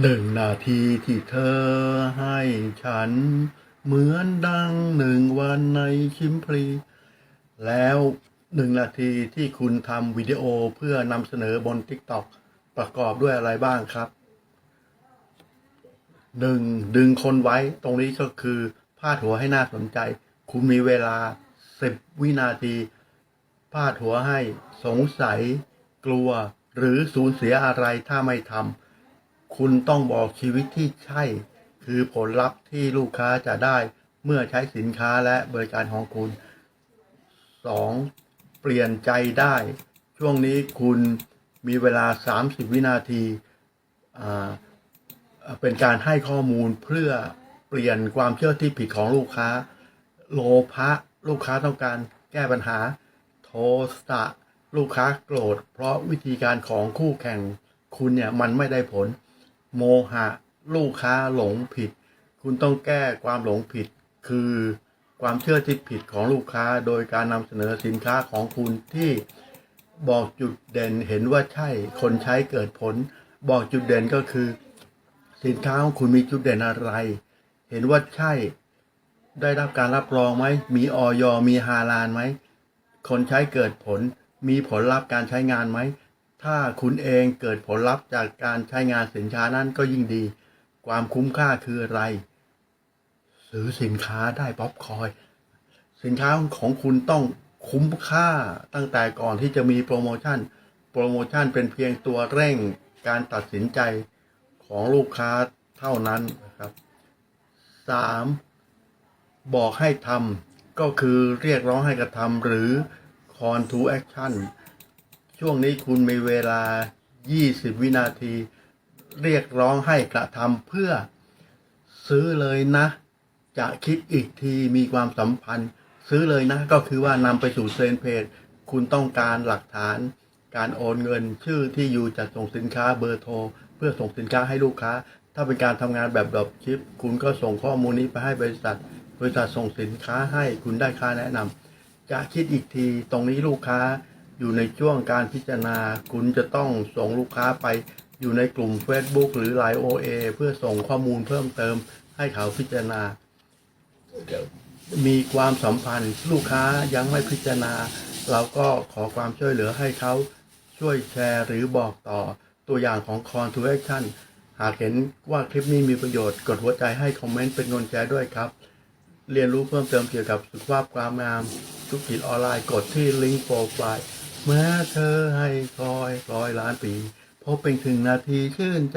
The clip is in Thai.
หนึ่งนาทีที่เธอให้ฉัน เหมือนดังหนึ่งวันในชิมพลี แล้วหนึ่งนาทีที่คุณทำวิดีโอเพื่อนำเสนอบน TikTok ประกอบด้วยอะไรบ้างครับหนึ่งดึงคนไว้ตรงนี้ก็คือพาดหัวให้น่าสนใจ คุณมีเวลาสิบวินาทีพาดหัวให้สงสัย กลัว หรือสูญเสียอะไรถ้าไม่ทำ คุณต้องบอกชีวิตที่ใช่ คือผลลัพธ์ที่ลูกค้าจะได้เมื่อใช้สินค้าและบริการของคุณ 2. เปลี่ยนใจได้ ช่วงนี้คุณมีเวลา 30 วินาทีอ่าเป็นการให้ข้อมูลเพื่อเปลี่ยนความเชื่อที่ผิดของลูกค้า โลภะลูกค้าต้องการแก้ปัญหา โทสะลูกค้าโกรธ เพราะวิธีการของคู่แข่งคุณเนี่ยมันไม่ได้ผล โมหะ ลูกค้าหลงผิด คุณต้องแก้ความหลงผิด คือความเชื่อที่ผิดของลูกค้า โดยการนำเสนอสินค้าของคุณที่บอกจุดเด่นเห็นว่าใช่คนใช้เกิดผล บอกจุดเด่นก็คือ สินค้าของคุณมีจุดเด่นอะไร เห็นว่าใช่ ได้รับการรับรองไหมมีออยมีฮาลานไหมคนใช้เกิดผล มีผลลัพธ์การใช้งานไหม ถ้าคุณเองเกิดผลลัพธ์จากการใช้งานสินค้านั้นก็ยิ่งดี ความคุ้มค่าคืออะไร ซื้อสินค้าได้ป๊อปคอย สินค้าของคุณต้องคุ้มค่าตั้งแต่ก่อนที่จะมีโปรโมชั่น โปรโมชั่นเป็นเพียงตัวเร่งการตัดสินใจของลูกค้าเท่านั้นนะครับสามบอกให้ทำก็คือเรียกร้องให้กระทำหรือ call to action ช่วงนี้คุณมีเวลา 20 วินาที เรียกร้องให้กระทำเพื่อซื้อเลยนะ จะคิดอีกทีมีความสัมพันธ์ ซื้อเลยนะ ก็คือว่านำไปสู่เซนเพจ คุณต้องการหลักฐาน การโอนเงินชื่อที่อยู่จัดส่งสินค้าเบอร์โทร เพื่อส่งสินค้าให้ลูกค้า ถ้าเป็นการทำงานแบบดรอปชิป คุณก็ส่งข้อมูลนี้ไปให้บริษัท บริษัทส่งสินค้าให้คุณได้ค่าแนะนำจะคิดอีกทีตรงนี้ลูกค้า อยู่ในช่วงการพิจารณา คุณจะต้องส่งลูกค้าไปอยู่ในกลุ่ม Facebook หรือ Line OA เพื่อส่งข้อมูลเพิ่มเติมให้เขาพิจารณา มีความสัมพันธ์ลูกค้ายังไม่พิจารณา เราก็ขอความช่วยเหลือให้เขาช่วยแชร์หรือบอกต่อตัวอย่างของ Call to Action หากเห็นว่าคลิปนี้มีประโยชน์กดหัวใจให้คอมเมนต์เป็นกำลังใจด้วยครับ เรียนรู้เพิ่มเติมเกี่ยวกับสุขภาพความงามธุรกิจออนไลน์กดที่ลิงก์โปรไฟล์ เมื่อเธอให้คอยร้อยล้านปีพบเป็นถึงนาทีชื่นใจ